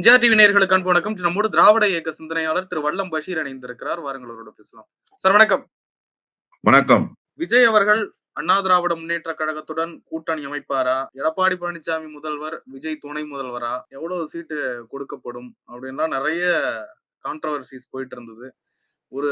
MGR TV நேயர்களுக்கு அன்பு வணக்கம். நம்மோடு திராவிட இயக்க சிந்தனையாளர் திரு வல்லம் பஷீர் இணைந்திருக்கிறார். வாருங்கள் அவரோட பேசலாம். சார் வணக்கம். வணக்கம். விஜய் அவர்கள் அண்ணா திராவிட முன்னேற்ற கழகத்துடன் கூட்டணி அமைப்பாரா? எடப்பாடி பழனிசாமி முதல்வர் விஜய் துணை முதல்வரா? எவ்வளவு சீட்டு கொடுக்கப்படும்? அப்படின்லாம் நிறைய கான்ட்ரவர்சிஸ் போயிட்டு இருந்தது. ஒரு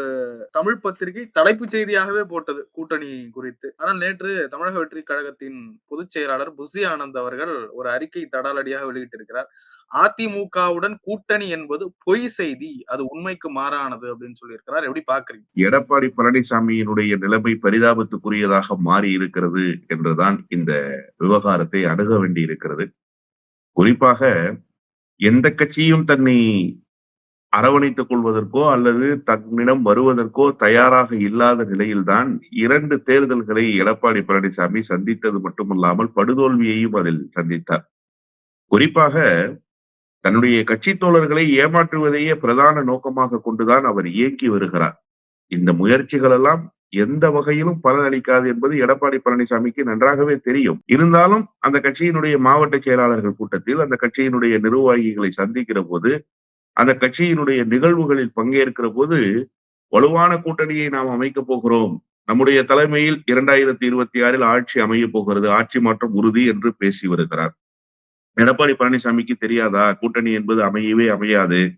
தமிழ் பத்திரிகை தலைப்புச் செய்தியாகவே போட்டது கூட்டணி குறித்து. ஆனால் நேற்று தமிழக வெற்றி கழகத்தின் பொதுச் செயலாளர் புசி ஆனந்த் அவர்கள் ஒரு அறிக்கை தடாலடியாக வெளியிட்டிருக்கிறார். அதிமுகவுடன் கூட்டணி என்பது பொய் செய்தி அது உண்மைக்கு மாறானது அப்படின்னு சொல்லியிருக்கிறார். எப்படி பாக்குறீங்க எடப்பாடி பழனிசாமியினுடைய நிலைமை பரிதாபத்துக்குரியதாக மாறி இருக்கிறது என்றுதான் இந்த விவகாரத்தை அணுக வேண்டி இருக்கிறது குறிப்பாக எந்த கட்சியும் தன்னை அரவணைத்துக் கொள்வதற்கோ அல்லது தன்னிடம் வருவதற்கோ தயாராக இல்லாத நிலையில்தான் இரண்டு தேர்தல்களை எடப்பாடி பழனிசாமி சந்தித்தது மட்டுமல்லாமல் படுதோல்வியையும் அதில் சந்தித்தார். குறிப்பாக தன்னுடைய கட்சி தோழர்களை ஏமாற்றுவதையே பிரதான நோக்கமாக கொண்டுதான் அவர் இயக்கி வருகிறார். இந்த முயற்சிகள் எல்லாம் எந்த வகையிலும் பலனளிக்காது என்பது எடப்பாடி பழனிசாமிக்கு நன்றாகவே தெரியும். இருந்தாலும் அந்த கட்சியினுடைய மாவட்ட செயலாளர்கள் கூட்டத்தில் அந்த கட்சியினுடைய நிர்வாகிகளை சந்திக்கிற போது அந்த கட்சியினுடைய நிகழ்வுகளில் பங்கேற்கிற போது வலுவான கூட்டணியை நாம் அமைக்கப் போகிறோம். நம்முடைய தலைமையில் இரண்டாயிரத்தி இருபத்தி ஆறில் ஆட்சி அமைய போகிறது. ஆட்சி மாற்றம் உறுதி என்று பேசி வருகிறார். எடப்பாடி பழனிசாமிக்கு தெரியாதா? கூட்டணி என்பது அமையவே அமையாது.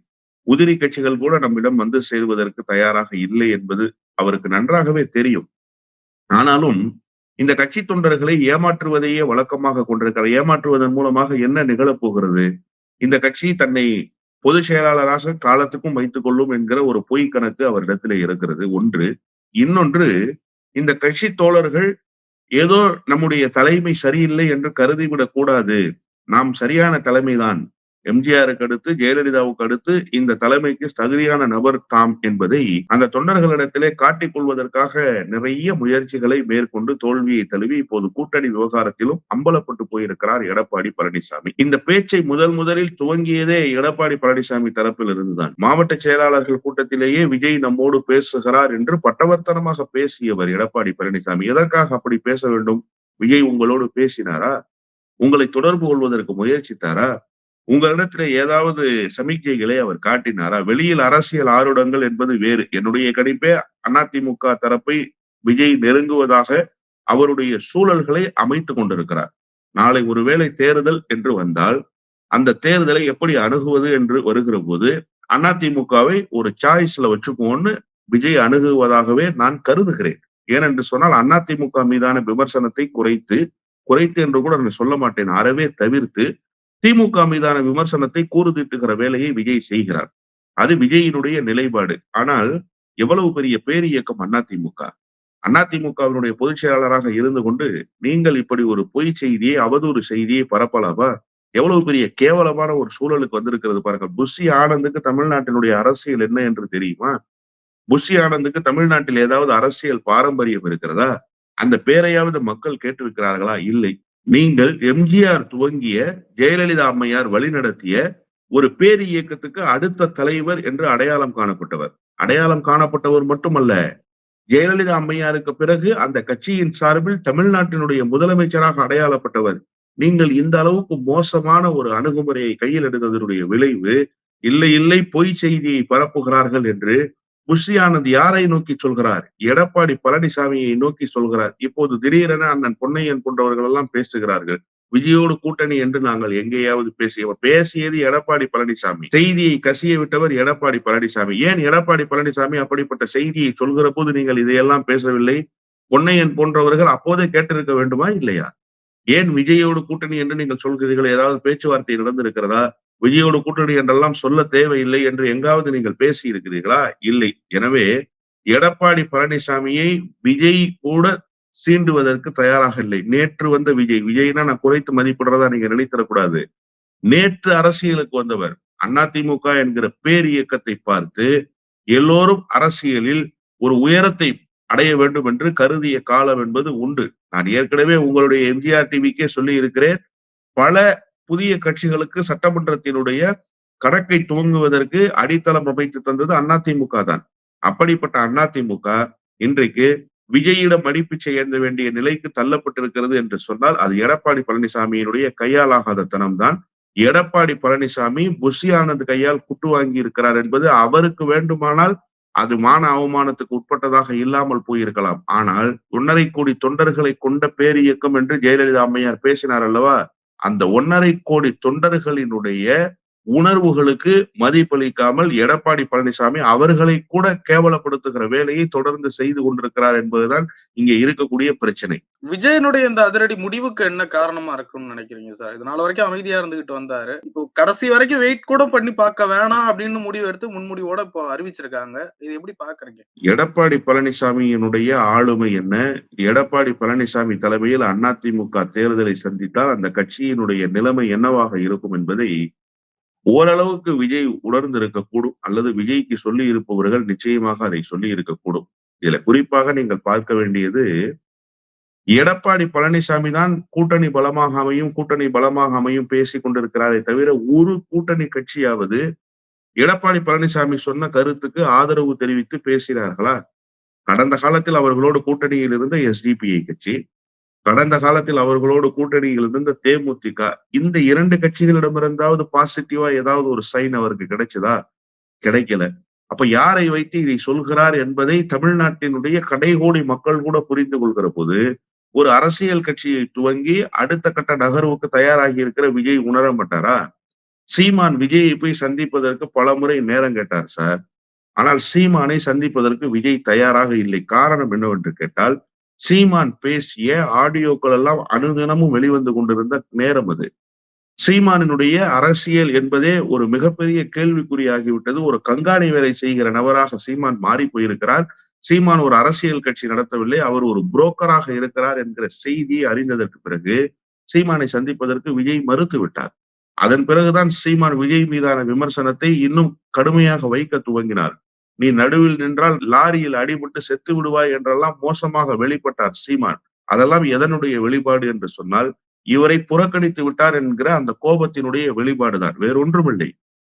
உதிரி கட்சிகள் கூட நம்மிடம் வந்து சேருவதற்கு தயாராக இல்லை என்பது அவருக்கு நன்றாகவே தெரியும். ஆனாலும் இந்த கட்சி தொண்டர்களை ஏமாற்றுவதையே வழக்கமாக கொண்டிருக்கிறார். ஏமாற்றுவதன் மூலமாக என்ன நிகழப் போகிறது? இந்த கட்சி தன்னை பொதுச் செயலாளராக காலத்துக்கும் வைத்துக் கொள்ளும் என்கிற ஒரு பொய் கணக்கு அவரிடத்துல இருக்கிறது. ஒன்று. இன்னொன்று இந்த கட்சி தோழர்கள் ஏதோ நம்முடைய தலைமை சரியில்லை என்று கருதிவிடக் கூடாது. நாம் சரியான தலைமைதான். எம்ஜிஆருக்கு அடுத்து ஜெயலலிதாவுக்கு அடுத்து இந்த தலைமைக்கு தகுதியான நபர் தாம் என்பதை அந்த தொண்டர்களிடத்திலே காட்டிக் கொள்வதற்காக நிறைய முயற்சிகளை மேற்கொண்டு தோல்வியை தழுவி இப்போது கூட்டணி விவகாரத்திலும் அம்பலப்பட்டு போயிருக்கிறார் எடப்பாடி பழனிசாமி. இந்த பேச்சை முதல் முதலில் துவங்கியதே எடப்பாடி பழனிசாமி தரப்பில் இருந்துதான். மாவட்ட செயலாளர்கள் கூட்டத்திலேயே விஜய் நம்மோடு பேசுகிறார் என்று பட்டவர்த்தனமாக பேசியவர் எடப்பாடி பழனிசாமி. எதற்காக அப்படி பேச வேண்டும்? விஜய் உங்களோடு பேசினாரா? உங்களை தொடர்பு கொள்வதற்கு முயற்சித்தாரா? உங்களிடத்துல ஏதாவது சமிக்கைகளை அவர் காட்டினாரா? வெளியில் அரசியல் ஆருடங்கள் என்பது வேறு. என்னுடைய கணிப்பே அதிமுக தரப்பை விஜய் நெருங்குவதாக அவருடைய சூழல்களை அமைத்து கொண்டிருக்கிறார். நாளை ஒருவேளை தேர்தல் என்று வந்தால் அந்த தேர்தலை எப்படி அணுகுவது என்று வருகிற போது அதிமுகவை ஒரு சாய்ஸ்ல வச்சுக்கோன்னு விஜய் அணுகுவதாகவே நான் கருதுகிறேன். ஏனென்று சொன்னால் அதிமுக மீதான விமர்சனத்தை குறைத்து குறைத்து என்று கூட நான் சொல்ல மாட்டேன். அறவே தவிர்த்து திமுக மீதான விமர்சனத்தை கூறுதிட்டுகிற வேலையை விஜய் செய்கிறார். அது விஜயினுடைய நிலைப்பாடு. ஆனால் எவ்வளவு பெரிய பேர் இயக்கம் அதிமுக அதிமுகவினுடைய பொதுச் செயலாளராக இருந்து கொண்டு நீங்கள் இப்படி ஒரு பொய் செய்தியை அவதூறு செய்தியை பரப்பலாமா? எவ்வளவு பெரிய கேவலமான ஒரு சூழலுக்கு வந்திருக்கிறது பாருங்க புஷி ஆனந்துக்கு தமிழ்நாட்டினுடைய அரசியல் என்ன என்று தெரியுமா? புஷி ஆனந்துக்கு தமிழ்நாட்டில் ஏதாவது அரசியல் பாரம்பரியம் இருக்கிறதா? அந்த பேரையாவது மக்கள் கேட்டிருக்கிறார்களா? இல்லை. நீங்கள் எம்ஜிஆர் துவங்கிய ஜெயலலிதா அம்மையார் வழிநடத்திய ஒரு பேர் இயக்கத்துக்கு அடுத்த தலைவர் என்று அடையாளம் காணப்பட்டவர். அடையாளம் காணப்பட்டவர் மட்டுமல்ல ஜெயலலிதா அம்மையாருக்கு பிறகு அந்த கட்சியின் சார்பில் தமிழ்நாட்டினுடைய முதலமைச்சராக அடையாளப்பட்டவர். நீங்கள் இந்த அளவுக்கு மோசமான ஒரு அணுகுமுறையை கையில் எடுத்ததனுடைய விளைவு இல்லை இல்லை பொய் செய்தியை பரப்புகிறார்கள் என்று புஷி ஆனந்த் யாரை நோக்கி சொல்கிறார்? எடப்பாடி பழனிசாமியை நோக்கி சொல்கிறார். இப்போது திடீரென அண்ணன் பொன்னையன் போன்றவர்கள் எல்லாம் பேசுகிறார்கள். விஜயோடு கூட்டணி என்று நாங்கள் எங்கேயாவது பேசியவர். பேசியது எடப்பாடி பழனிசாமி. செய்தியை கசிய விட்டவர் எடப்பாடி பழனிசாமி. ஏன் எடப்பாடி பழனிசாமி அப்படிப்பட்ட செய்தியை சொல்கிற போது நீங்கள் இதையெல்லாம் பேசவில்லை? பொன்னையன் போன்றவர்கள் அப்போதே கேட்டிருக்க வேண்டுமா இல்லையா? ஏன் விஜயோடு கூட்டணி என்று நீங்கள் சொல்கிறீர்கள்? ஏதாவது பேச்சுவார்த்தை நடந்திருக்கிறதா? விஜயோடு கூட்டணி என்றெல்லாம் சொல்ல தேவையில்லை என்று எங்காவது நீங்கள் பேசி இருக்கிறீர்களா இல்லை. எனவே எடப்பாடி பழனிசாமியை விஜய் கூட சீண்டுவதற்கு தயாராக இல்லை. நேற்று வந்த விஜய் விஜய்னா நான் குறைத்து மதிப்பிடுறதா நீங்க நினைத்தரக்கூடாது நேற்று அரசியலுக்கு வந்தவர் அதிமுக என்கிற பேர் இயக்கத்தை பார்த்து எல்லோரும் அரசியலில் ஒரு உயரத்தை அடைய வேண்டும் என்று கருதிய காலம் என்பது உண்டு. நான் ஏற்கனவே உங்களுடைய எம்ஜிஆர் டிவிக்கே சொல்லி இருக்கிறேன் பல புதிய கட்சிகளுக்கு சட்டமன்றத்தினுடைய கணக்கை துவங்குவதற்கு அடித்தளம் அமைத்து தந்தது அதிமுக தான். அப்படிப்பட்ட அதிமுக இன்றைக்கு விஜயிடம் மடிப்பு செய்ய வேண்டிய நிலைக்கு தள்ளப்பட்டிருக்கிறது என்று சொன்னால் அது எடப்பாடி பழனிசாமியினுடைய கையாலாகாத தனம்தான் எடப்பாடி பழனிசாமி புஷி ஆனந்த் கையால் குட்டு வாங்கி இருக்கிறார் என்பது அவருக்கு வேண்டுமானால் அது மான அவமானத்துக்கு உட்பட்டதாக இல்லாமல் போயிருக்கலாம். ஆனால் ஒன்னரை கோடி தொண்டர்களை கொண்ட பேரியக்கம் என்று ஜெயலலிதா அம்மையார் பேசினார் அல்லவா? அந்த ஒன்னரை கோடி தொண்டர்களினுடைய உணர்வுகளுக்கு மதிப்பளிக்காமல் எடப்பாடி பழனிசாமி அவர்களை கூட கேவலப்படுத்துகிற வேலையை தொடர்ந்து செய்து கொண்டிருக்கிறார் என்பதுதான் இங்க இருக்கக்கூடிய பிரச்சனை. விஜயனுடைய இந்த அதிரடி முடிவுக்கு என்ன காரணமா இருக்கும்னு நினைக்கிறீங்க சார்? இது நாள் வரைக்கும் அமைதியா இருந்துகிட்டு வந்தாரு. இப்போ கடைசி வரைக்கும் வெயிட் கூட பண்ணி பார்க்க வேணாம் அப்படின்னு முடிவு எடுத்து முன்முடிவோட இப்போ அறிவிச்சிருக்காங்க. இது எப்படி பாக்குறீங்க எடப்பாடி பழனிசாமியினுடைய ஆளுமை என்ன? எடப்பாடி பழனிசாமி தலைமையில் அதிமுக தேர்தலை சந்தித்தால் அந்த கட்சியினுடைய நிலைமை என்னவாக இருக்கும் என்பதை ஓரளவுக்கு விஜய் உணர்ந்து இருக்கக்கூடும் அல்லது விஜய்க்கு சொல்லி இருப்பவர்கள் நிச்சயமாக அதை சொல்லி இருக்கக்கூடும். இதுல குறிப்பாக நீங்கள் பார்க்க வேண்டியது எடப்பாடி பழனிசாமி தான் கூட்டணி பலமாக அமையும் கூட்டணி பலமாக அமையும் பேசிக் கொண்டிருக்கிறாரே தவிர ஒரு கூட்டணி கட்சியாவது எடப்பாடி பழனிசாமி சொன்ன கருத்துக்கு ஆதரவு தெரிவித்து பேசினார்களா? கடந்த காலத்தில் அவர்களோடு கூட்டணியில் இருந்த எஸ்டிபிஐ கட்சி கடந்த காலத்தில் அவர்களோடு கூட்டணியில் இருந்த தேமுதிக இந்த இரண்டு கட்சிகளிடமிருந்தாவது பாசிட்டிவா ஏதாவது ஒரு சைன் அவருக்கு கிடைச்சதா? கிடைக்கல. அப்ப யாரை வைத்து இதை சொல்கிறார் என்பதை தமிழ்நாட்டினுடைய கடைகோடி மக்கள் கூட புரிந்து கொள்கிற போது ஒரு அரசியல் கட்சியை துவங்கி அடுத்த கட்ட நகர்வுக்கு தயாராகி இருக்கிற விஜய் உணர மாட்டாரா? சீமான் விஜயை போய் சந்திப்பதற்கு பல முறை நேரம் கேட்டார் சார். ஆனால் சீமானை சந்திப்பதற்கு விஜய் தயாராக இல்லை. காரணம் என்னவென்று கேட்டால் சீமான் பேசிய ஆடியோக்கள் எல்லாம் அனுதினமும் வெளிவந்து கொண்டிருந்த நேரம் அது. சீமானினுடைய அரசியல் என்பதே ஒரு மிகப்பெரிய கேள்விக்குறியாகிவிட்டது. ஒரு கண்காணி வேலை செய்கிற நபராக சீமான் மாறி போயிருக்கிறார். சீமான் ஒரு அரசியல் கட்சி நடத்தவில்லை. அவர் ஒரு புரோக்கராக இருக்கிறார் என்கிற செய்தியை அறிந்ததற்கு பிறகு சீமானை சந்திப்பதற்கு விஜய் மறுத்து விட்டார். அதன் பிறகுதான் சீமான் விஜய் மீதான விமர்சனத்தை இன்னும் கடுமையாக வைக்க துவங்கினார். நீ நடுவில் நின்றால் லாரியில் அடிபட்டு செத்து விடுவாய் என்றெல்லாம் மோசமாக வெளிப்பட்டார் சீமான். அதெல்லாம் எதனுடைய வெளிப்பாடு என்று சொன்னால் இவரை புறக்கணித்து விட்டார் என்கிற அந்த கோபத்தினுடைய வெளிப்பாடுதான் வேறொன்றுமில்லை.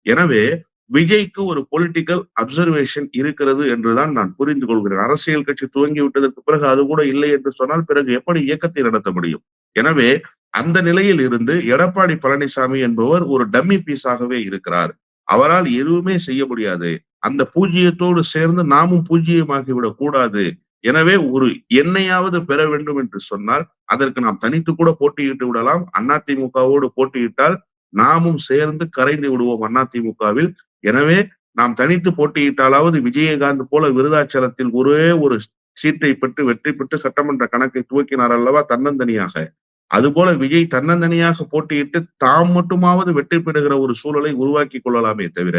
எனவே விஜய்க்கு ஒரு பொலிட்டிக்கல் அப்சர்வேஷன் இருக்கிறது என்றுதான் நான் புரிந்து கொள்கிறேன். அரசியல் கட்சி துவங்கி விட்டதற்கு பிறகு அது கூட இல்லை என்று சொன்னால் பிறகு எப்படி இயக்கத்தை நடத்த முடியும்? எனவே அந்த நிலையில் இருந்து எடப்பாடி பழனிசாமி என்பவர் ஒரு டம்மி பீஸாகவே இருக்கிறார். அவரால் எதுவுமே செய்ய முடியாது. அந்த பூஜ்ஜியத்தோடு சேர்ந்து நாமும் பூஜ்ஜியமாகிவிடக் கூடாது. எனவே ஒரு எண்ணையாவது பெற வேண்டும் என்று சொன்னால் அதற்கு நாம் தனித்து கூட போட்டியிட்டு விடலாம். அதிமுகவோடு போட்டியிட்டால் நாமும் சேர்ந்து கரைந்து விடுவோம் அதிமுகவில் எனவே நாம் தனித்து போட்டியிட்டாலாவது விஜயகாந்த் போல விருதாச்சலத்தில் ஒரே ஒரு சீட்டை பெற்று வெற்றி பெற்று சட்டமன்ற கணக்கை துவக்கினார் அல்லவா தன்னந்தனியாக? அதுபோல விஜய் தன்னந்தனியாக போட்டியிட்டு தாம் மட்டுமாவது வெற்றி பெறுகிற ஒரு சூழலை உருவாக்கி கொள்ளலாமே தவிர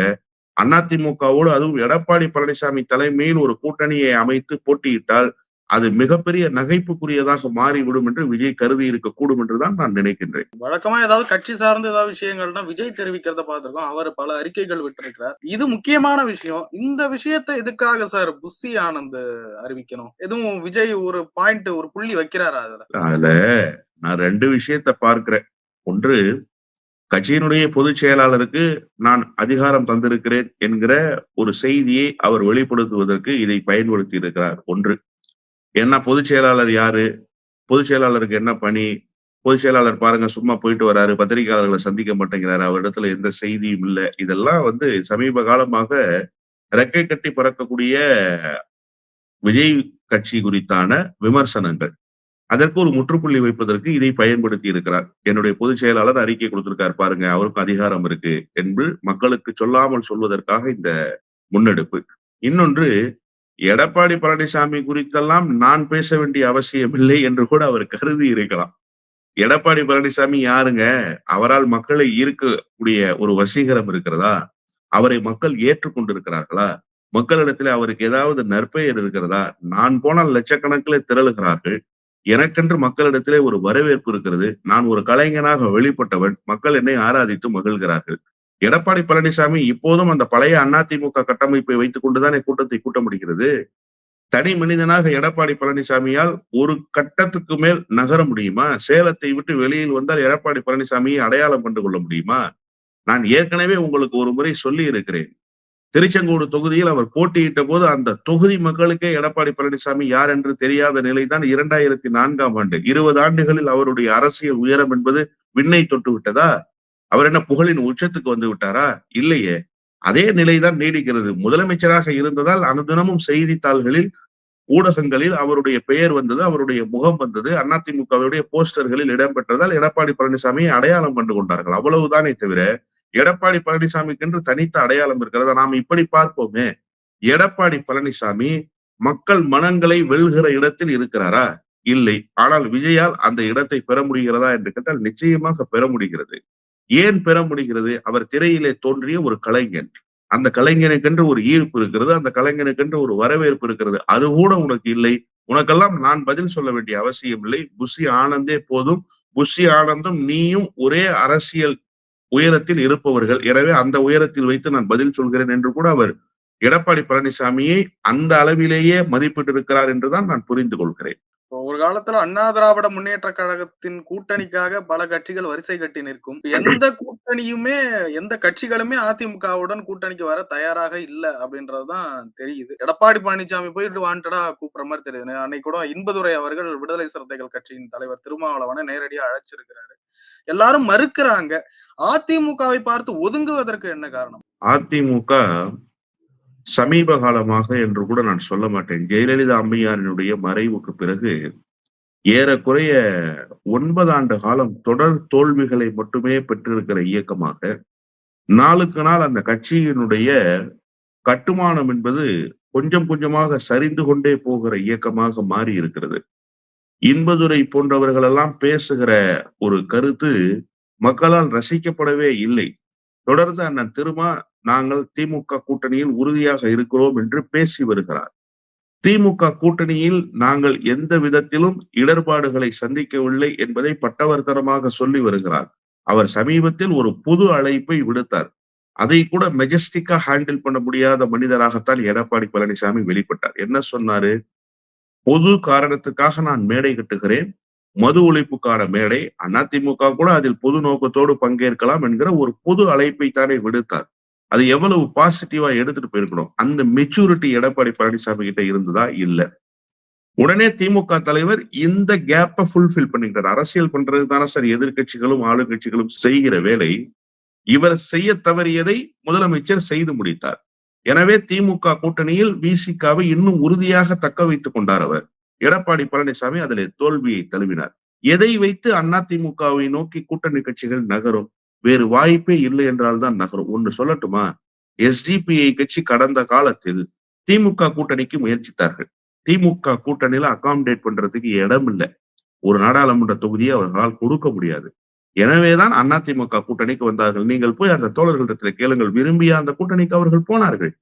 அதிமுகவோடு அதுவும் எடப்பாடி பழனிசாமி தலைமையில் ஒரு கூட்டணியை அமைத்து போட்டியிட்டால் அது மிகப்பெரிய நகைப்புக்குரியதாக மாறிவிடும் என்று விஜய் கருதி இருக்கக்கூடும் என்றுதான் நான் நினைக்கின்றேன். வழக்கமா ஏதாவது கட்சி சார்ந்த ஏதாவது விஷயங்கள்னா விஜய் தெரிவிக்கிறத பார்த்திருக்கோம். அவர் பல அறிக்கைகள் விட்டிருக்கிறார். இது முக்கியமான விஷயம். இந்த விஷயத்தை எதுக்காக சார் புஷி ஆனந்த் அறிவிக்கணும்? எதுவும் விஜய் ஒரு பாயிண்ட் ஒரு புள்ளி வைக்கிறாரா அதுல? அதுல நான் ரெண்டு விஷயத்த பார்க்கிறேன். ஒன்று கட்சியினுடைய பொதுச் செயலாளருக்கு நான் அதிகாரம் தந்திருக்கிறேன் என்கிற ஒரு செய்தியை அவர் வெளிப்படுத்துவதற்கு இதை பயன்படுத்தி இருக்கிறார். ஒன்று என்ன பொதுச் செயலாளர் யாரு? பொதுச் செயலாளருக்கு என்ன பணி? பொதுச் செயலாளர் பாருங்க சும்மா போயிட்டு வராரு பத்திரிகையாளர்களை சந்திக்க மாட்டேங்கிறாரு அவரிடத்துல எந்த செய்தியும் இல்லை. இதெல்லாம் வந்து சமீப காலமாக ரெக்கை கட்டி பறக்கக்கூடிய விஜய் கட்சி குறித்தான விமர்சனங்கள். அதற்கு ஒரு முற்றுப்புள்ளி வைப்பதற்கு இதை பயன்படுத்தி இருக்கிறார். என்னுடைய பொதுச் செயலாளர் அறிக்கை கொடுத்திருக்கார். பாருங்க அவருக்கு அதிகாரம் இருக்கு என்று மக்களுக்கு சொல்லாமல் சொல்வதற்காக இந்த முன்னெடுப்பு. இன்னொன்று எடப்பாடி பழனிசாமி குறித்தெல்லாம் நான் பேச வேண்டிய அவசியம் இல்லை என்று கூட அவர் கருதி இருக்கலாம். எடப்பாடி பழனிசாமி யாருங்க? அவரால் மக்களை ஈர்க்கக்கூடிய ஒரு வசீகரம் இருக்கிறதா? அவரை மக்கள் ஏற்றுக்கொண்டிருக்கிறார்களா? மக்களிடத்துல அவருக்கு ஏதாவது நற்பெயர் இருக்கிறதா? நான் போனால் லட்சக்கணக்கில் திரளுகிறார்கள். எனக்கென்று மக்களிடத்திலே ஒரு வரவேற்பு இருக்கிறது. நான் ஒரு கலைஞனாக வெளிப்பட்டவன். மக்கள் என்னை ஆராதித்து மகிழ்கிறார்கள். எடப்பாடி பழனிசாமி இப்போதும் அந்த பழைய அதிமுக கட்டமைப்பை வைத்துக் கொண்டுதான் கூட்டத்தை கூட்ட முடிகிறது தனி மனிதனாக எடப்பாடி பழனிசாமியால் ஒரு கட்டத்துக்கு மேல் நகர முடியுமா? சேலத்தை விட்டு வெளியில் வந்தால் எடப்பாடி பழனிசாமியை அடையாளம் கண்டு கொள்ள முடியுமா? நான் ஏற்கனவே உங்களுக்கு ஒரு முறை சொல்லி இருக்கிறேன் திருச்செங்கோடு தொகுதியில் அவர் போட்டியிட்ட போது அந்த தொகுதி மக்களுக்கே எடப்பாடி பழனிசாமி யார் என்று தெரியாத நிலைதான் இரண்டாயிரத்தி நான்காம் ஆண்டு இருபது ஆண்டுகளில் அவருடைய அரசியல் உயரம் என்பது விண்ணை தொட்டு விட்டதா? அவர் என்ன புகழின் உச்சத்துக்கு வந்து விட்டாரா? இல்லையே. அதே நிலைதான் நீடிக்கிறது. முதலமைச்சராக இருந்ததால் அனுதினமும் செய்தித்தாள்களில் ஊடகங்களில் அவருடைய பெயர் வந்தது அவருடைய முகம் வந்தது அதிமுகவுடைய போஸ்டர்களில் இடம்பெற்றதால் எடப்பாடி பழனிசாமியை அடையாளம் கண்டு கொண்டார்கள். அவ்வளவுதானே தவிர எடப்பாடி பழனிசாமிக்கென்று தனித்த அடையாளம் இருக்கிறதா? நாம் இப்படி பார்ப்போமே. எடப்பாடி பழனிசாமி மக்கள் மனங்களை வெல்கிற இடத்தில் இருக்கிறாரா? இல்லை. ஆனால் விஜயால் அந்த இடத்தை பெற முடிகிறதா என்று கேட்டால் நிச்சயமாக பெற முடிகிறது. ஏன் பெற முடிகிறது? அவர் திரையிலே தோன்றிய ஒரு கலைஞன். அந்த கலைஞனுக்கென்று ஒரு ஈர்ப்பு இருக்கிறது. அந்த கலைஞனுக்கென்று ஒரு வரவேற்பு இருக்கிறது. அது கூட உனக்கு இல்லை. உனக்கெல்லாம் நான் பதில் சொல்ல வேண்டிய அவசியம் இல்லை. புஷி ஆனந்தே போதும். புஷி ஆனந்தும் நீயும் ஒரே அரசியல் உயரத்தில் இருப்பவர்கள். எனவே அந்த உயரத்தில் வைத்து நான் பதில் சொல்கிறேன் என்று கூட அவர் எடப்பாடி பழனிசாமியை அந்த அளவிலேயே மதிப்பிட்டிருக்கிறார் என்றுதான் நான் புரிந்து கொள்கிறேன். ஒரு காலத்துல அண்ணா திராவிட முன்னேற்ற கழகத்தின் கூட்டணிக்காக பல கட்சிகள் வரிசை கட்டி நிற்கும். எந்த கூட்டணியுமே எந்த கட்சிகளுமே அதிமுகவுடன் கூட்டணிக்கு வர தயாராக இல்ல அப்படின்றதுதான் தெரியுது. எடப்பாடி பழனிசாமி போயிட்டு வாண்டடா கூப்பிடுற மாதிரி தெரியுது. அன்னைக்கு கூட இன்பதுரை அவர்கள் விடுதலை சிறுத்தைகள் கட்சியின் தலைவர் திருமாவளவனை நேரடியா அழைச்சிருக்கிறாரு. எல்லாரும் மறுக்கிறாங்க. அதிமுகவை பார்த்து ஒதுங்குவதற்கு என்ன காரணம்? அதிமுக சமீப காலமாக என்று கூட நான் சொல்ல மாட்டேன். ஜெயலலிதா அம்மையாரினுடைய மறைவுக்கு பிறகு ஏறக்குறைய ஒன்பது ஆண்டு காலம் தொடர் தோல்விகளை மட்டுமே பெற்றிருக்கிற இயக்கமாக நாளுக்கு நாள் அந்த கட்சியினுடைய கட்டுமானம் என்பது கொஞ்சம் கொஞ்சமாக சரிந்து கொண்டே போகிற இயக்கமாக மாறி இருக்கிறது. இன்பதுரை போன்றவர்கள் எல்லாம் பேசுகிற ஒரு கருத்து மக்களால் ரசிக்கப்படவே இல்லை. தொடர்ந்து அண்ணன் திருமா நாங்கள் திமுக கூட்டணியில் உறுதியாக இருக்கிறோம் என்று பேசி வருகிறார். திமுக கூட்டணியில் நாங்கள் எந்த விதத்திலும் இடர்பாடுகளை சந்திக்கவில்லை என்பதை பட்டவர்த்தனமாக சொல்லி வருகிறார். அவர் சமீபத்தில் ஒரு புது அழைப்பை விடுத்தார். அதை கூட மெஜஸ்டிக்கா ஹேண்டில் பண்ண முடியாத மனிதராகத்தான் எடப்பாடி பழனிசாமி வெளிப்பட்டார். என்ன சொன்னாரு? பொது காரணத்துக்காக நான் மேடை கட்டுகிறேன். மது ஒழிப்புக்கான மேடை. அதிமுக கூட அதில் பொது நோக்கத்தோடு பங்கேற்கலாம் என்கிற ஒரு பொது அழைப்பை தானே விடுத்தார். அது எவ்வளவு பாசிட்டிவா எடுத்துட்டு போயிருக்கணும்? அந்த மெச்சூரிட்டி எடப்பாடி பழனிசாமி கிட்ட இருந்ததா? இல்ல. உடனே திமுக தலைவர் இந்த கேப்பை ஃபுல்ஃபில் பண்ணிக்கிட்டார். அரசியல் பண்றது தானே சார் எதிர்கட்சிகளும் ஆளுங்கட்சிகளும் செய்கிற வேலை. இவர் செய்ய தவறியதை முதலமைச்சர் செய்து முடித்தார். எனவே திமுக கூட்டணியில் விசிகாவை இன்னும் உறுதியாக தக்க வைத்துக் கொண்டார் அவர். எடப்பாடி பழனிசாமி அதில் தோல்வியை தழுவினார். எதை வைத்து அதிமுகவை நோக்கி கூட்டணி கட்சிகள் நகரும்? வேறு வாய்ப்பே இல்லை என்றால் தான் நகரும். ஒன்று சொல்லட்டுமா? எஸ்டிபிஐ கட்சி கடந்த காலத்தில் திமுக கூட்டணிக்கு முயற்சித்தார்கள். திமுக கூட்டணியில அகாமடேட் பண்றதுக்கு இடம் இல்லை ஒரு நாடாளுமன்ற தொகுதியை அவர்களால் கொடுக்க முடியாது. எனவேதான் அதிமுக கூட்டணிக்கு வந்தார்கள். நீங்கள் போய் அந்த தோழர்களிடத்தில் கேளுங்கள். விரும்பிய அந்த கூட்டணிக்கு அவர்கள் போனார்கள்.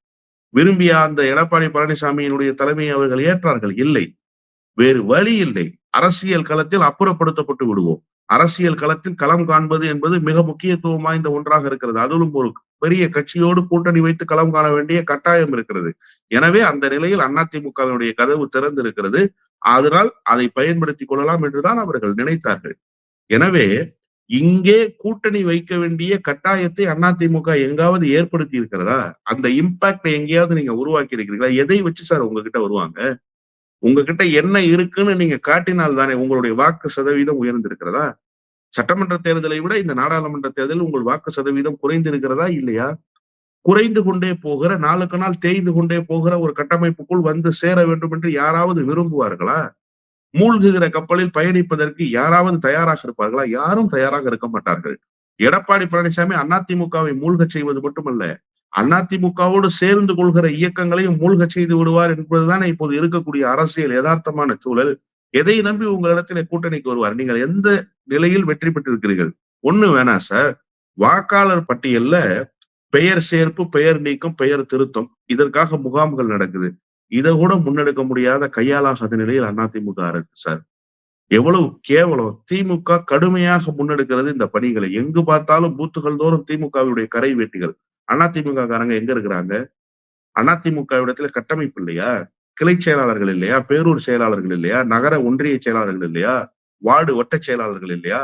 விரும்பிய அந்த எடப்பாடி பழனிசாமியினுடைய தலைமையை அவர்கள் ஏற்றார்கள். இல்லை. வேறு வழி இல்லை. அரசியல் களத்தில் அப்புறப்படுத்தப்பட்டு விடுவோம். அரசியல் களத்தில் களம் காண்பது என்பது மிக முக்கியத்துவம் வாய்ந்த ஒன்றாக இருக்கிறது. அதிலும் ஒரு பெரிய கட்சியோடு கூட்டணி வைத்து களம் காண வேண்டிய கட்டாயம் இருக்கிறது. எனவே அந்த நிலையில் அதிமுகவினுடைய கதவு திறந்து இருக்கிறது அதனால் அதை பயன்படுத்திக் கொள்ளலாம் என்றுதான் அவர்கள் நினைத்தார்கள். எனவே இங்கே கூட்டணி வைக்க வேண்டிய கட்டாயத்தை அதிமுக எங்காவது ஏற்படுத்தி இருக்கிறதா? அந்த இம்பாக்டை எங்கேயாவது நீங்க உருவாக்கி இருக்கிறீங்களா? எதை வச்சு சார் உங்ககிட்ட வருவாங்க? உங்ககிட்ட என்ன இருக்குன்னு நீங்க காட்டினால் தானே உங்களுடைய வாக்கு சதவீதம் உயர்ந்திருக்கிறதா? சட்டமன்ற தேர்தலை விட இந்த நாடாளுமன்ற தேர்தலில் உங்கள் வாக்கு சதவீதம் குறைந்திருக்கிறதா இல்லையா? குறைந்து கொண்டே போகிற நாளுக்கு நாள் தேய்ந்து கொண்டே போகிற ஒரு கட்டமைப்புக்குள் வந்து சேர வேண்டும் என்று யாராவது விரும்புவார்களா? மூழ்குகிற கப்பலில் பயணிப்பதற்கு யாராவது தயாராக இருப்பார்களா? யாரும் தயாராக இருக்க மாட்டார்கள். எடப்பாடி பழனிசாமி அதிமுகவை மூழ்கச் செய்வது மட்டுமல்ல அதிமுகவோடு சேர்ந்து கொள்கிற இயக்கங்களையும் மூழ்க செய்து விடுவார் என்பதுதான் இப்போது இருக்கக்கூடிய அரசியல் யதார்த்தமான சூழல். எதை நம்பி உங்களிடத்துல கூட்டணிக்கு வருவார்? நீங்கள் எந்த நிலையில் வெற்றி பெற்றிருக்கிறீர்கள்? ஒண்ணு வேணாம் சார். வாக்காளர் பட்டியல்ல பெயர் சேர்ப்பு பெயர் நீக்கம் பெயர் திருத்தம் இதற்காக முகாம்கள் நடக்குது. இதை கூட முன்னெடுக்க முடியாத கையாளாகாத நிலையில் அதிமுக இருக்கு சார். எவ்வளவு கேவலம். திமுக கடுமையாக முன்னெடுக்கிறது இந்த பணிகளை. எங்கு பார்த்தாலும் பூத்துகள் தோறும் திமுகவுடைய கரை வேட்டிகள். அதிமுக காரங்க எங்க இருக்கிறாங்க? அதிமுக இடத்துல கட்டமைப்பு இல்லையா? கிளை செயலாளர்கள் இல்லையா? பேரூர் செயலாளர்கள் இல்லையா? நகர ஒன்றிய செயலாளர்கள் இல்லையா? வார்டு வட்ட செயலாளர்கள் இல்லையா?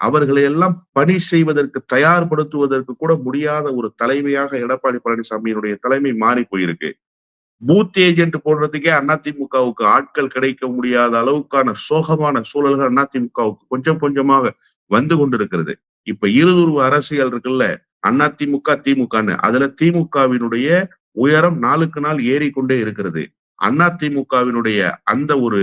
அவர்களை எல்லாம் பணி செய்வதற்கு தயார்படுத்துவதற்கு கூட முடியாத ஒரு தலைமையாக எடப்பாடி பழனிசாமியினுடைய தலைமை மாறி போயிருக்கு. பூத் ஏஜென்ட் போடுறதுக்கே அதிமுகவுக்கு ஆட்கள் கிடைக்க முடியாத அளவுக்கான சோகமான சூழல்கள் அதிமுகவுக்கு கொஞ்சம் கொஞ்சமாக வந்து கொண்டிருக்கிறது. இப்ப இருதுருவ அரசியல் இருக்குல்ல? அண்ணா திமுக திமுகன்னு. அதுல திமுகவினுடைய உயரம் நாளுக்கு நாள் ஏறிக்கொண்டே இருக்கிறது. அண்ணா திமுகவினுடைய அந்த ஒரு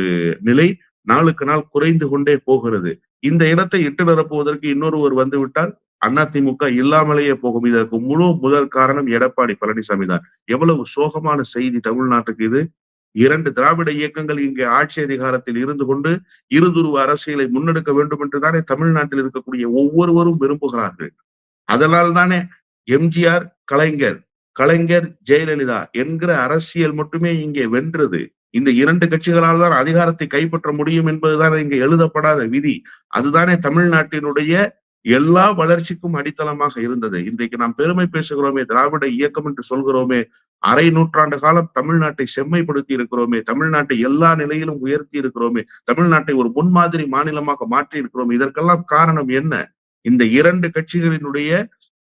நிலை நாளுக்கு நாள் குறைந்து கொண்டே போகிறது. இந்த இடத்தை இட்டு நிரப்புவதற்கு இன்னொருவர் வந்து விட்டால் அதிமுக இல்லாமலேயே போகும். இதற்கு முழு முதல் காரணம் எடப்பாடி பழனிசாமி தான். எவ்வளவு சோகமான செய்தி தமிழ்நாட்டுக்கு இது. இரண்டு திராவிட இயக்கங்கள் இங்கே ஆட்சி அதிகாரத்தில் இருந்து கொண்டு இருதுருவ அரசியலை முன்னெடுக்க வேண்டும் என்று தானே தமிழ்நாட்டில் இருக்கக்கூடிய ஒவ்வொருவரும் விரும்புகிறார்கள். அதனால் தானே எம்ஜிஆர் கலைஞர் கலைஞர் ஜெயலலிதா என்கிற அரசியல் மட்டுமே இங்கே வென்றது. இந்த இரண்டு கட்சிகளால் தான் அதிகாரத்தை கைப்பற்ற முடியும் என்பதுதான் இங்கே எழுதப்படாத விதி. அதுதானே தமிழ்நாட்டினுடைய எல்லா வளர்ச்சிக்கும் அடித்தளமாக இருந்தது. இன்றைக்கு நாம் பெருமை பேசுகிறோமே திராவிட இயக்கம் என்று சொல்கிறோமே அரை நூற்றாண்டு காலம் தமிழ்நாட்டை செம்மைப்படுத்தி இருக்கிறோமே தமிழ்நாட்டை எல்லா நிலையிலும் உயர்த்தி இருக்கிறோமே தமிழ்நாட்டை ஒரு முன்மாதிரி மாநிலமாக மாற்றி இருக்கிறோம் இதற்கெல்லாம் காரணம் என்ன? இந்த இரண்டு கட்சிகளினுடைய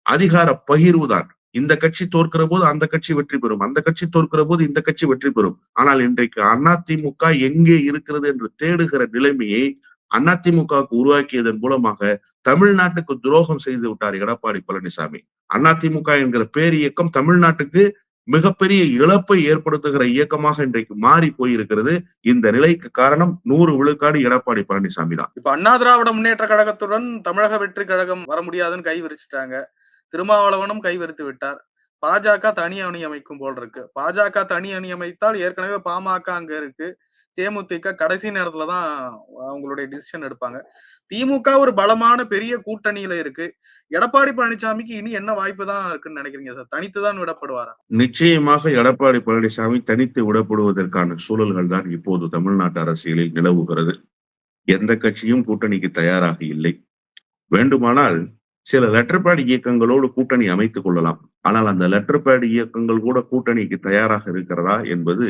அதிகார பகிர்வு தான் இந்த கட்சி தோற்கிற போது அந்த கட்சி வெற்றி பெறும். அந்த கட்சி தோற்கிற போது இந்த கட்சி வெற்றி பெறும். ஆனால் இன்றைக்கு அதிமுக எங்கே இருக்கிறது என்று தேடுகிற நிலைமையை அதிமுகவுக்கு உருவாக்கியதன் மூலமாக தமிழ்நாட்டுக்கு துரோகம் செய்து விட்டார் எடப்பாடி பழனிசாமி. அதிமுக என்கிற பேரியக்கம் தமிழ்நாட்டுக்கு மிகப்பெரிய இழப்பை ஏற்படுத்துகிற இயக்கமாக இன்றைக்கு மாறி போயிருக்கிறது. இந்த நிலைக்கு காரணம் நூறு விழுக்காடு எடப்பாடி பழனிசாமி தான். இப்ப அண்ணா திராவிட முன்னேற்ற கழகத்துடன் தமிழக வெற்றி கழகம் வர முடியாதுன்னு கை விரிச்சிட்டாங்க. திருமாவளவனும் கை விரித்து விட்டார். பாஜக தனி அணி அமைக்கும் போல் இருக்கு. பாஜக தனி அணி அமைத்தால் ஏற்கனவே பாமக அங்க இருக்கு. தேமுதிக கடைசி நேரத்துல தான் அவங்களுடைய டிசிஷன் எடுப்பாங்க. திமுக ஒரு பலமான பெரிய கூட்டணியில இருக்கு. எடப்பாடி பழனிசாமிக்கு இனி என்ன வாய்ப்பு தான் இருக்குன்னு நினைக்கிறீங்க சார்? தனித்து தான் விடப்படுவாரா? நிச்சயமாக எடப்பாடி பழனிசாமி தனித்து விடப்படுவதற்கான சூழல்கள் தான் இப்போது தமிழ்நாட்டு அரசியலில் நிலவுகிறது. எந்த கட்சியும் கூட்டணிக்கு தயாராக இல்லை. வேண்டுமானால் சில லெட்டர் பேட் இயக்கங்களோடு கூட்டணி அமைத்துக் கொள்ளலாம். ஆனால் அந்த லெட்டர் பேட் இயக்கங்கள் கூட கூட்டணிக்கு தயாராக இருக்கிறதா என்பது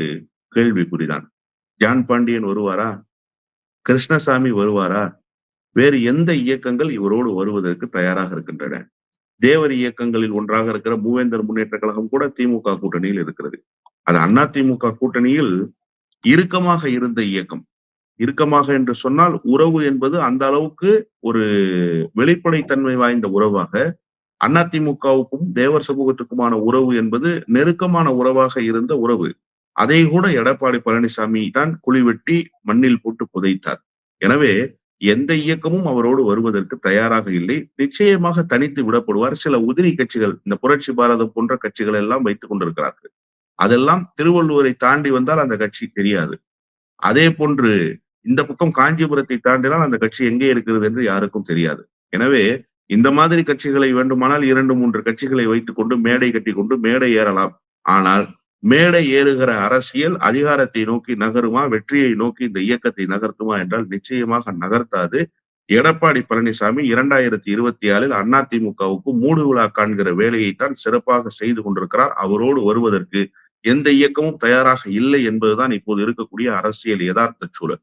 கேள்விக்குறிதான். ஜான் பாண்டியன் வருவாரா? கிருஷ்ணசாமி வருவாரா? வேறு எந்த இயக்கங்கள் இவரோடு வருவதற்கு தயாராக இருக்கின்றன? தேவர் இயக்கங்களில் ஒன்றாக இருக்கிற மூவேந்தர் முன்னேற்ற கழகம் கூட திமுக கூட்டணியில் இருக்கிறது. அது அண்ணா திமுக கூட்டணியில் இறுக்கமாக இருந்த இயக்கம். இறுக்கமாக என்று சொன்னால் உறவு என்பது அந்த அளவுக்கு ஒரு வெளிப்படைத்தன்மை வாய்ந்த உறவாக அதிமுகவுக்கும் தேவர் சமூகத்துக்குமான உறவு என்பது நெருக்கமான உறவாக இருந்த உறவு. அதை கூட எடப்பாடி பழனிசாமி தான் குழிவெட்டி மண்ணில் போட்டு புதைத்தார். எனவே எந்த இயக்கமும் அவரோடு வருவதற்கு தயாராக இல்லை. நிச்சயமாக தனித்து விடப்படுவார். சில உதிரி கட்சிகள் இந்த புரட்சி பாரதம் போன்ற கட்சிகள் எல்லாம் வைத்துக் கொண்டிருக்கிறார்கள். அதெல்லாம் திருவள்ளுவரை தாண்டி வந்தால் அந்த கட்சி தெரியாது. அதே போன்று இந்த பக்கம் காஞ்சிபுரத்தை தாண்டினால் அந்த கட்சி எங்கே இருக்கிறது என்று யாருக்கும் தெரியாது. எனவே இந்த மாதிரி கட்சிகளை வேண்டுமானால் இரண்டு மூன்று கட்சிகளை வைத்துக் கொண்டு மேடை கட்டி கொண்டு மேடை ஏறலாம். ஆனால் மேடை ஏறுகிற அரசியல் அதிகாரத்தை நோக்கி நகருமா வெற்றியை நோக்கி இந்த இயக்கத்தை நகர்த்துமா என்றால் நிச்சயமாக நகர்த்தாது. எடப்பாடி பழனிசாமி இரண்டாயிரத்தி இருபத்தி ஆறில் அதிமுகவுக்கு மூடு விழா காண்கிற வேலையைத்தான் சிறப்பாக செய்து கொண்டிருக்கிறார். அவரோடு வருவதற்கு எந்த இயக்கமும் தயாராக இல்லை என்பதுதான் இப்போது இருக்கக்கூடிய அரசியல் யதார்த்த சூழல்.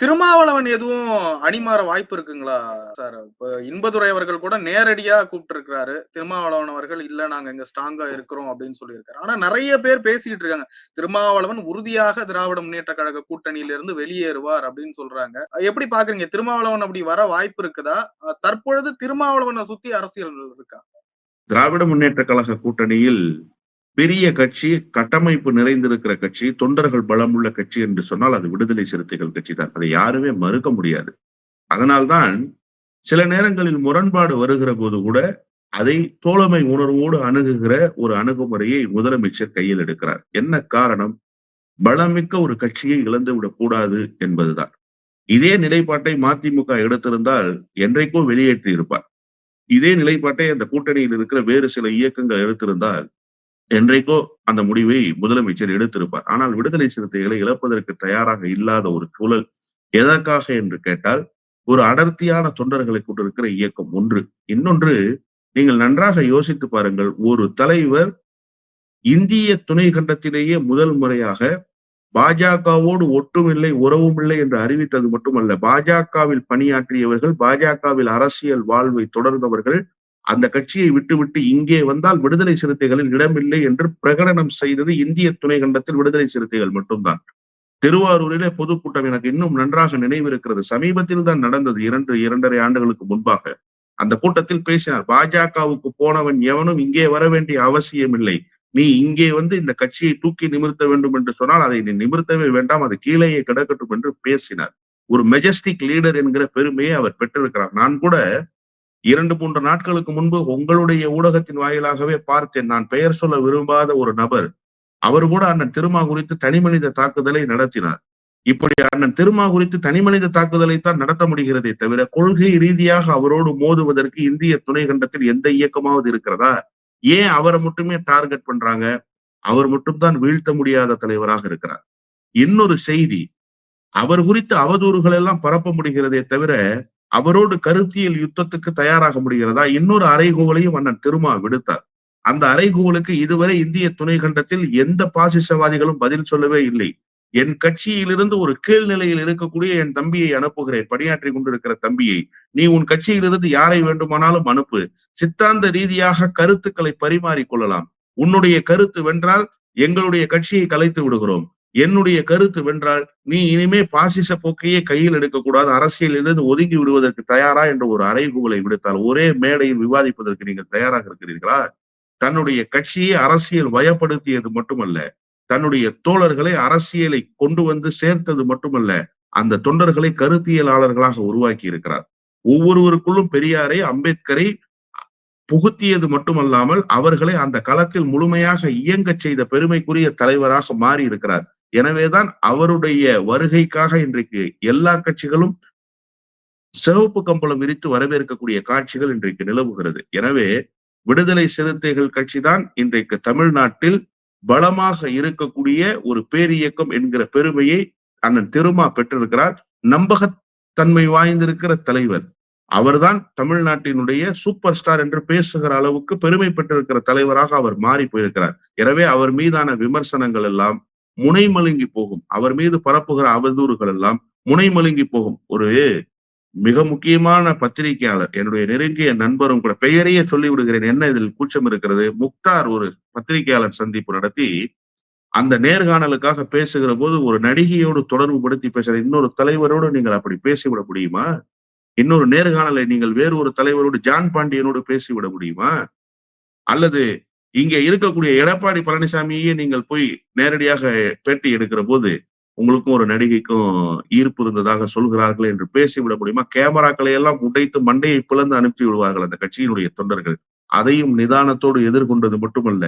திருமாவளவன் எதுவும் அணிமாற வாய்ப்பு இருக்குங்களா சார்? இப்போ இன்பதுரை அவர்கள் கூட நேரடியா கூப்பிட்டு இருக்கிறாரு திருமாவளவன் அவர்கள் இல்ல நாங்க இங்க ஸ்ட்ராங்கா இருக்கிறோம் அப்படின்னு சொல்லியிருக்காரு. ஆனா நிறைய பேர் பேசிக்கிட்டு இருக்காங்க. திருமாவளவன் உறுதியாக திராவிட முன்னேற்ற கழக கூட்டணியில இருந்து வெளியேறுவார் அப்படின்னு சொல்றாங்க. எப்படி பாக்குறீங்க? திருமாவளவன் அப்படி வர வாய்ப்பு இருக்குதா? தற்பொழுது திருமாவளவனை சுத்தி அரசியல் இருக்கா? திராவிட முன்னேற்ற கழக கூட்டணியில் பெரிய கட்சி கட்டமைப்பு நிறைந்திருக்கிற கட்சி தொண்டர்கள் பலமுள்ள கட்சி என்று சொன்னால் அது விடுதலை சிறுத்தைகள் கட்சி தான். அதை யாருமே மறுக்க முடியாது. அதனால்தான் சில நேரங்களில் முரண்பாடு வருகிற போது கூட அதை தோழமை உணர்வோடு அணுகுகிற ஒரு அணுகுமுறையை முதலமைச்சர் கையில் எடுக்கிறார். என்ன காரணம்? பலமிக்க ஒரு கட்சியை இழந்து விடக்கூடாது என்பதுதான். இதே நிலைப்பாட்டை மதிமுக எடுத்திருந்தால் என்றைக்கோ வெளியேற்றி இருப்பார் இதே நிலைப்பாட்டை அந்த கூட்டணியில் இருக்கிற வேறு சில இயக்கங்கள் எடுத்திருந்தால் என்றைக்கோ அந்த முடிவை முதலமைச்சர் எடுத்திருப்பார். ஆனால் விடுதலை சிறுத்தைகளை இழப்பதற்கு தயாராக இல்லாத ஒரு சூழல் எதற்காக என்று கேட்டால் ஒரு அடர்த்தியான தொண்டர்களை கொண்டிருக்கிற இயக்கம் ஒன்று. இன்னொன்று நீங்கள் நன்றாக யோசித்து பாருங்கள் ஒரு தலைவர் இந்திய துணை கண்டத்திலேயே முதல் முறையாக பாஜகவோடு ஒட்டுமில்லை உறவும் இல்லை என்று அறிவித்தது மட்டுமல்ல பாஜகவில் பணியாற்றியவர்கள் பாஜகவில் அரசியல் வாழ்வை தொடர்ந்தவர்கள் அந்த கட்சியை விட்டுவிட்டு இங்கே வந்தால் விடுதலை சிறுத்தைகளில் இடமில்லை என்று பிரகடனம் செய்தது இந்திய துணை கண்டத்தில் விடுதலை சிறுத்தைகள் மட்டும்தான். திருவாரூரிலே பொதுக்கூட்டம் எனக்கு இன்னும் நன்றாக நினைவிருக்கிறது. சமீபத்தில் தான் நடந்தது இரண்டு இரண்டரை ஆண்டுகளுக்கு முன்பாக. அந்த கூட்டத்தில் பேசினார் பாஜகவுக்கு போனவன் எவனும் இங்கே வர வேண்டிய அவசியம் இல்லை. நீ இங்கே வந்து இந்த கட்சியை தூக்கி நிமிர்த்த வேண்டும் என்று சொன்னால் அதை நீ நிமிர்த்தவே வேண்டாம் அது கீழேயே கிடக்கட்டும் என்று பேசினார். ஒரு மெஜஸ்டிக் லீடர் என்கிற பெருமையை அவர் பெற்றிருக்கிறார். நான் கூட இரண்டு மூன்று நாட்களுக்கு முன்பு உங்களுடைய ஊடகத்தின் வாயிலாகவே பார்த்தேன். நான் பெயர் சொல்ல விரும்பாத ஒரு நபர் அவர் கூட அண்ணன் திருமா குறித்து தனிமனித தாக்குதலை நடத்தினார். இப்படி அண்ணன் திருமா குறித்து தனிமனித தாக்குதலை தான் நடத்த முடிகிறதே தவிர கொள்கை ரீதியாக அவரோடு மோதுவதற்கு இந்திய துணை கண்டத்தில் எந்த இயக்கமாவது இருக்கிறதா? ஏன் அவரை மட்டுமே டார்கெட் பண்றாங்க? அவர் மட்டும்தான் வீழ்த்த முடியாத தலைவராக இருக்கிறார். இன்னொரு செய்தி அவர் குறித்து அவதூறுகள் எல்லாம் பரப்ப முடிகிறதே தவிர அவரோடு கருத்தியல் யுத்தத்துக்கு தயாராக முடிகிறதா? இன்னொரு அறைகூவலையும் அண்ணன் திருமா விடுத்தார். அந்த அறைகூவலுக்கு இதுவரை இந்திய துணை கண்டத்தில் எந்த பாசிசவாதிகளும் பதில் சொல்லவே இல்லை. என் கட்சியிலிருந்து ஒரு கீழ்நிலையில் இருக்கக்கூடிய என் தம்பியை அனுப்புகிறேன். பணியாற்றி கொண்டிருக்கிற தம்பியை. நீ உன் கட்சியிலிருந்து யாரை வேண்டுமானாலும் அனுப்பு. சித்தாந்த ரீதியாக கருத்துக்களை பரிமாறிக் கொள்ளலாம். உன்னுடைய கருத்து வென்றால் எங்களுடைய கட்சியை கலைத்து விடுகிறோம். என்னுடைய கருத்து வென்றால் நீ இனிமே பாசிச போக்கையே கையில் எடுக்கக்கூடாது அரசியலிலிருந்து ஒதுங்கி விடுவதற்கு தயாரா என்ற ஒரு அறைகூலை விடுத்தால் ஒரே மேடையில் விவாதிப்பதற்கு நீங்கள் தயாராக இருக்கிறீர்களா? தன்னுடைய கட்சியை அரசியல் வயப்படுத்தியது மட்டுமல்ல தன்னுடைய தோழர்களை அரசியலை கொண்டு வந்து சேர்த்தது மட்டுமல்ல அந்த தொண்டர்களை கருத்தியலாளர்களாக உருவாக்கி இருக்கிறார். ஒவ்வொருவருக்குள்ளும் பெரியாரை அம்பேத்கரை புகுத்தியது மட்டுமல்லாமல் அவர்களை அந்த களத்தில் முழுமையாக இயங்கச் செய்த பெருமைக்குரிய தலைவராக மாறி இருக்கிறார். எனவேதான் அவருடைய வருகைக்காக இன்றைக்கு எல்லா கட்சிகளும் சிவப்பு கம்பளம் விரித்து வரவேற்கக்கூடிய காட்சிகள் இன்றைக்கு நிலவுகிறது. எனவே விடுதலை சிறுத்தைகள் கட்சிதான் இன்றைக்கு தமிழ்நாட்டில் பலமாக இருக்கக்கூடிய ஒரு பேரியக்கம் என்கிற பெருமையை அண்ணன் திருமா பெற்றிருக்கிறார். நம்பகத்தன்மை வாய்ந்திருக்கிற தலைவர். அவர்தான் தமிழ்நாட்டினுடைய சூப்பர் ஸ்டார் என்று பேசுகிற அளவுக்கு பெருமை பெற்றிருக்கிற தலைவராக அவர் மாறி போயிருக்கிறார். எனவே அவர் மீதான விமர்சனங்கள் எல்லாம் முனைமழுங்கி போகும். அவர் மீது பரப்புகிற அவதூறுகள் எல்லாம் முனைமழுங்கி போகும். ஒரு மிக முக்கியமான பத்திரிகையாளர் என்னுடைய நெருங்கிய நண்பரும் கூட பெயரையே சொல்லி விடுகிறேன் என்ன இதில் கூச்சம் இருக்கிறது? முக்தார் ஒரு பத்திரிகையாளர் சந்திப்பு நடத்தி அந்த நேர்காணலுக்காக பேசுகிற போது ஒரு நடிகையோடு தொடர்பு படுத்தி பேசுற இன்னொரு தலைவரோடு நீங்கள் அப்படி பேசிவிட முடியுமா? இன்னொரு நேர்காணலை நீங்கள் வேறு ஒரு தலைவரோடு ஜான் பாண்டியனோடு பேசிவிட முடியுமா? அல்லது இங்க இருக்கக்கூடிய எடப்பாடி பழனிசாமியே நீங்கள் போய் நேரடியாக பேட்டி எடுக்கிற போது உங்களுக்கும் ஒரு நடிகைக்கும் ஈர்ப்பு இருந்ததாக சொல்கிறார்கள் என்று பேசிவிட முடியுமா? கேமராக்களை எல்லாம் உடைத்து மண்டையை பிளந்து அனுப்பி விடுவார்கள் அந்த கட்சியினுடைய தொண்டர்கள். அதையும் நிதானத்தோடு எதிர்கொண்டது மட்டுமல்ல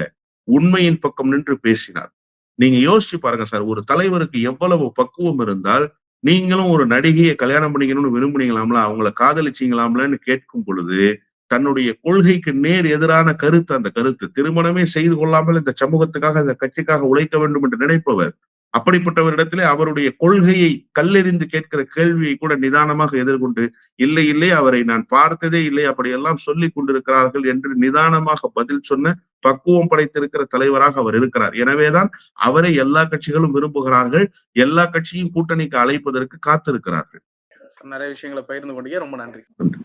உண்மையின் பக்கம் நின்று பேசினார். நீங்க யோசிச்சு பாருங்க சார் ஒரு தலைவருக்கு எவ்வளவு பக்குவம் இருந்தால் நீங்களும் ஒரு நடிகையை கல்யாணம் பண்ணிக்கணும்னு விரும்புனீங்களாம்ல அவங்கள காதலிச்சீங்களாம்லன்னு கேட்கும் பொழுது தன்னுடைய கொள்கைக்கு நேர் எதிரான கருத்து அந்த கருத்து திருமணமே செய்து கொள்ளாமல் இந்த சமூகத்துக்காக இந்த கட்சிக்காக உழைக்க வேண்டும் என்று நினைப்பவர் அப்படிப்பட்டவரிடத்திலே அவருடைய கொள்கையை கல்லெறிந்து கேட்கிற கேள்வியை கூட நிதானமாக எதிர்கொண்டு இல்லை இல்லை அவரை நான் பார்த்ததே இல்லை அப்படியெல்லாம் சொல்லிக் கொண்டிருக்கிறார்கள் என்று நிதானமாக பதில் சொன்ன பக்குவம் படைத்திருக்கிற தலைவராக அவர் இருக்கிறார். எனவேதான் அவரை எல்லா கட்சிகளும் விரும்புகிறார்கள் எல்லா கட்சியும் கூட்டணிக்கு அழைப்பதற்கு காத்திருக்கிறார்கள். நிறைய விஷயங்களை பகிர்ந்து கொண்டீங்க. ரொம்ப நன்றி. நன்றி.